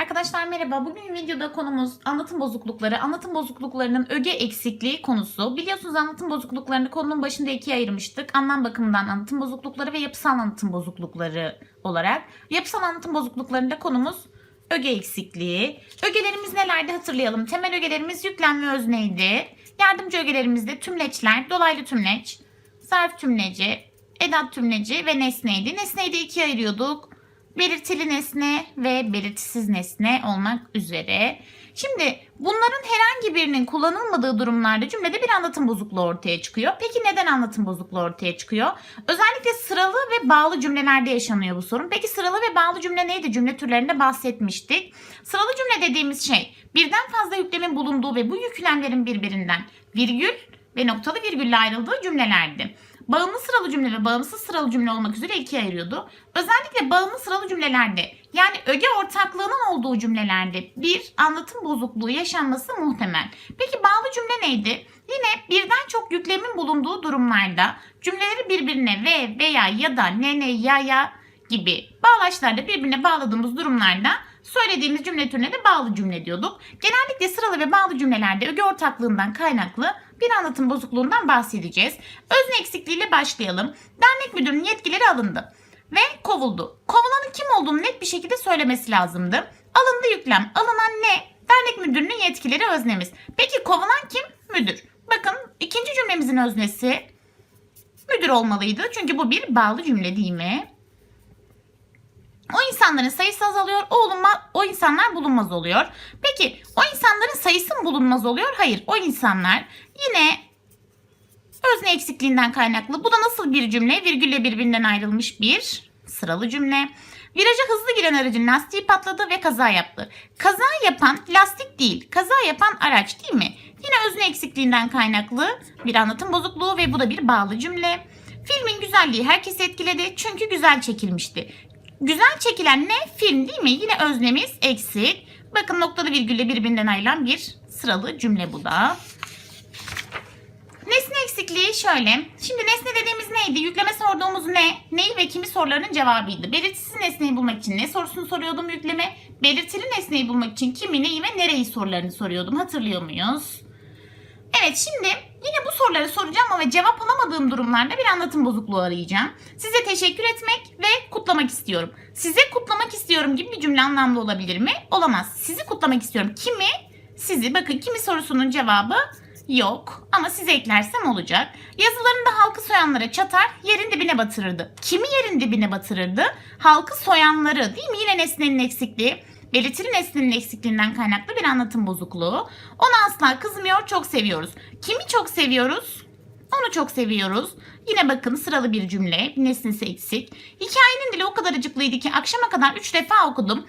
Arkadaşlar merhaba. Bugün videoda konumuz anlatım bozuklukları. Anlatım bozukluklarının öge eksikliği konusu. Biliyorsunuz anlatım bozukluklarını konunun başında ikiye ayırmıştık. Anlam bakımından anlatım bozuklukları ve yapısal anlatım bozuklukları olarak. Yapısal anlatım bozukluklarında konumuz öge eksikliği. Ögelerimiz nelerdi hatırlayalım. Temel ögelerimiz yüklem ve özneydi. Yardımcı ögelerimiz de tümleçler, dolaylı tümleç, zarf tümleci, edat tümleci ve nesneydi. Nesneyi de ikiye ayırıyorduk belirtili nesne ve belirtisiz nesne olmak üzere. Şimdi bunların herhangi birinin kullanılmadığı durumlarda cümlede bir anlatım bozukluğu ortaya çıkıyor. Peki neden anlatım bozukluğu ortaya çıkıyor? Özellikle sıralı ve bağlı cümlelerde yaşanıyor bu sorun. Peki sıralı ve bağlı cümle neydi? Cümle türlerinde bahsetmiştik. Sıralı cümle dediğimiz şey birden fazla yüklemin bulunduğu ve bu yüklemlerin birbirinden virgül ve noktalı virgülle ayrıldığı cümlelerdi. Bağımlı sıralı cümle ve bağımsız sıralı cümle olmak üzere ikiye ayırıyordu. Özellikle bağımlı sıralı cümlelerde yani öge ortaklığının olduğu cümlelerde bir anlatım bozukluğu yaşanması muhtemel. Peki bağlı cümle neydi? Yine birden çok yüklemin bulunduğu durumlarda cümleleri birbirine ve veya ya da ne ne ya ya gibi bağlaçlarla birbirine bağladığımız durumlarda söylediğimiz cümle türüne de bağlı cümle diyorduk. Genellikle sıralı ve bağlı cümlelerde öge ortaklığından kaynaklı bir anlatım bozukluğundan bahsedeceğiz. Özne eksikliğiyle başlayalım. Dernek müdürünün yetkileri alındı ve kovuldu. Kovulanın kim olduğunu net bir şekilde söylemesi lazımdı. Alındı yüklem. Alınan ne? Dernek müdürünün yetkileri öznemiz. Peki kovulan kim? Müdür. Bakın ikinci cümlemizin öznesi müdür olmalıydı. Çünkü bu bir bağlı cümle değil mi? O insanların sayısı azalıyor, o, olunma, o insanlar bulunmaz oluyor. Peki o insanların sayısı mı bulunmaz oluyor? Hayır, o insanlar yine özne eksikliğinden kaynaklı. Bu da nasıl bir cümle? Virgülle birbirinden ayrılmış bir sıralı cümle. Viraja hızlı giren aracın lastiği patladı ve kaza yaptı. Kaza yapan lastik değil, kaza yapan araç değil mi? Yine özne eksikliğinden kaynaklı bir anlatım bozukluğu ve bu da bir bağlı cümle. Filmin güzelliği herkesi etkiledi çünkü güzel çekilmişti. Güzel çekilen ne? Film değil mi? Yine öznemiz eksik. Bakın noktalı virgülle birbirinden ayrılan bir sıralı cümle bu da. Nesne eksikliği şöyle. Şimdi nesne dediğimiz neydi? Yükleme sorduğumuz ne? Neyi ve kimi sorularının cevabıydı. Belirtisiz nesneyi bulmak için ne sorusunu soruyordum yükleme? Belirtili nesneyi bulmak için kimi, neyi ve nereyi sorularını soruyordum. Hatırlıyor muyuz? Evet şimdi yine bu soruları soracağım ama cevap alamadığım durumlarda bir anlatım bozukluğu arayacağım. Size teşekkür etmek ve kutlamak istiyorum. Size kutlamak istiyorum gibi bir cümle anlamlı olabilir mi? Olamaz. Sizi kutlamak istiyorum. Kimi? Sizi. Bakın kimi sorusunun cevabı yok ama size eklersem olacak. Yazılarında halkı soyanlara çatar yerin dibine batırırdı. Kimi yerin dibine batırırdı? Halkı soyanları değil mi? Yine nesnenin eksikliği. Belirtili nesnenin eksikliğinden kaynaklı bir anlatım bozukluğu. Onu asla kızmıyor, çok seviyoruz. Kimi çok seviyoruz? Onu çok seviyoruz. Yine bakın sıralı bir cümle, nesnesi eksik. Hikayenin dili o kadar acıklıydı ki akşama kadar 3 defa okudum.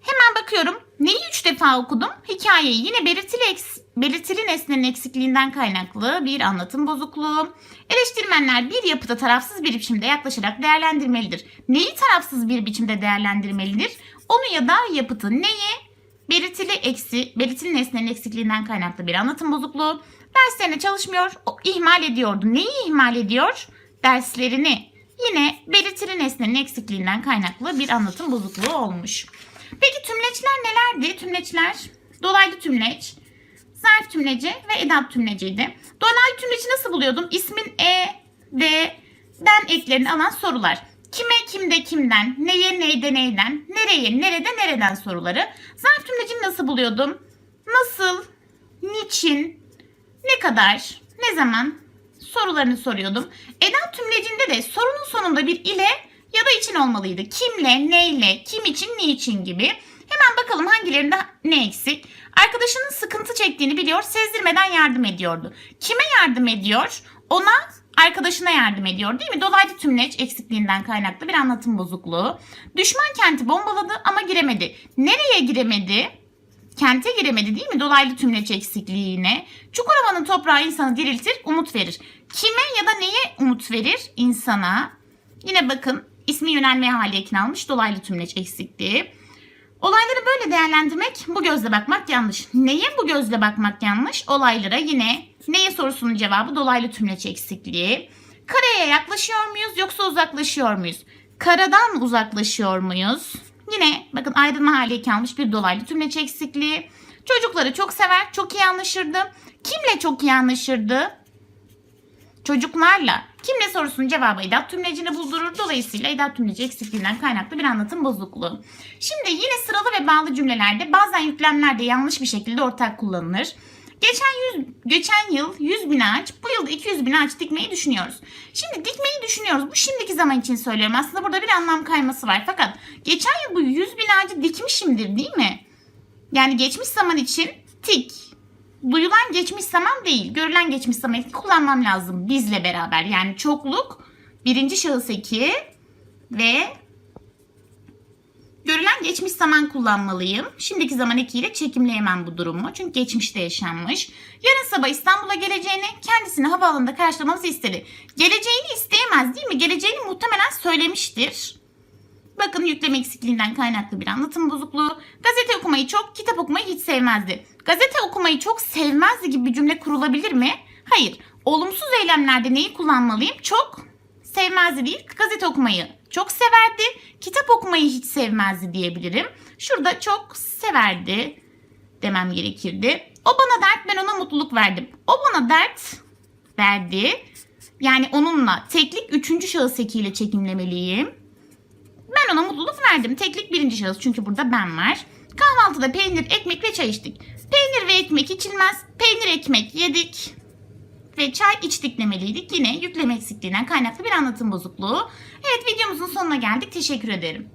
Hemen bakıyorum. Neyi 3 defa okudum? Hikayeyi yine belirtili, eks- belirtili nesnenin eksikliğinden kaynaklı bir anlatım bozukluğu. Eleştirmenler bir yapıda tarafsız bir biçimde yaklaşarak değerlendirmelidir. Neyi tarafsız bir biçimde değerlendirmelidir? Onu ya da yapıtı neyi? Belirtili eksi, belirtili nesnenin eksikliğinden kaynaklı bir anlatım bozukluğu. Derslerine çalışmıyor, o ihmal ediyordu. Neyi ihmal ediyor? Derslerini. Yine belirtili nesnenin eksikliğinden kaynaklı bir anlatım bozukluğu olmuş. Peki tümleçler nelerdi? Tümleçler dolaylı tümleç, zarf tümleci ve edat tümleciydi. Dolaylı tümleci nasıl buluyordum? İsmin e, de, den eklerini alan sorular. Kime, kimde, kimden, neye, neyde, neyden, nereye, nerede, nereden soruları. Zarf tümlecini nasıl buluyordum? Nasıl, niçin, ne kadar, ne zaman sorularını soruyordum. Edat tümlecinde de sorunun sonunda bir ile ya da için olmalıydı. Kimle, neyle, kim için, niçin gibi. Hemen bakalım hangilerinde ne eksik. Arkadaşının sıkıntı çektiğini biliyor, sezdirmeden yardım ediyordu. Kime yardım ediyor? Ona arkadaşına yardım ediyor değil mi? Dolaylı tümleç eksikliğinden kaynaklı bir anlatım bozukluğu. Düşman kenti bombaladı ama giremedi. Nereye giremedi? Kente giremedi değil mi? Dolaylı tümleç eksikliği yine. Çukurova'nın toprağı insanı diriltir, umut verir. Kime ya da neye umut verir? İnsana. Yine bakın ismi yönelmeye hali ekin almış dolaylı tümleç eksikliği. Olayları böyle değerlendirmek, bu gözle bakmak yanlış. Neye bu gözle bakmak yanlış? Olaylara yine neye sorusunun cevabı dolaylı tümleç eksikliği. Karaya yaklaşıyor muyuz yoksa uzaklaşıyor muyuz? Karadan uzaklaşıyor muyuz? Yine bakın ayrılma hali kalmış bir dolaylı tümleç eksikliği. Çocukları çok sever, çok iyi anlaşırdı. Kimle çok iyi anlaşırdı? Çocuklarla. Kimle sorusunun cevabı edat tümlecini buldurur. Dolayısıyla edat tümleci eksikliğinden kaynaklı bir anlatım bozukluğu. Şimdi yine sıralı ve bağlı cümlelerde bazen yüklemler de yanlış bir şekilde ortak kullanılır. Geçen, yüz, geçen yıl 100 bin ağaç, bu yıl da 200 bin ağaç dikmeyi düşünüyoruz. Şimdi dikmeyi düşünüyoruz. Bu şimdiki zaman için söylüyorum. Aslında burada bir anlam kayması var. Fakat geçen yıl bu 100 bin ağacı dikmişimdir değil mi? Yani geçmiş zaman için tik. Duyulan geçmiş zaman değil. Görülen geçmiş zaman eki kullanmam lazım bizle beraber. Yani çokluk birinci şahıs eki ve görülen geçmiş zaman kullanmalıyım. Şimdiki zaman ekiyle çekimleyemem bu durumu. Çünkü geçmişte yaşanmış. Yarın sabah İstanbul'a geleceğini kendisini havaalanında karşılamamızı istedi. Geleceğini isteyemez değil mi? Geleceğini muhtemelen söylemiştir. Bakın yükleme eksikliğinden kaynaklı bir anlatım bozukluğu. Gazete okumayı çok, kitap okumayı hiç sevmezdi. Gazete okumayı çok sevmezdi gibi bir cümle kurulabilir mi? Hayır. Olumsuz eylemlerde neyi kullanmalıyım? Çok sevmezdi değil. Gazete okumayı çok severdi. Kitap okumayı hiç sevmezdi diyebilirim. Şurada çok severdi demem gerekirdi. O bana dert ben ona mutluluk verdim. O bana dert verdi. Yani onunla teklik üçüncü şahıs ekiyle çekimlemeliyim. Ben ona mutluluk verdim. Teklik birinci şahıs çünkü burada ben var. Kahvaltıda peynir, ekmek ve çay içtik. Peynir ve ekmek içilmez. Peynir, ekmek yedik ve çay içtik demeliydik. Yine yükleme eksikliğinden kaynaklı bir anlatım bozukluğu. Evet videomuzun sonuna geldik. Teşekkür ederim.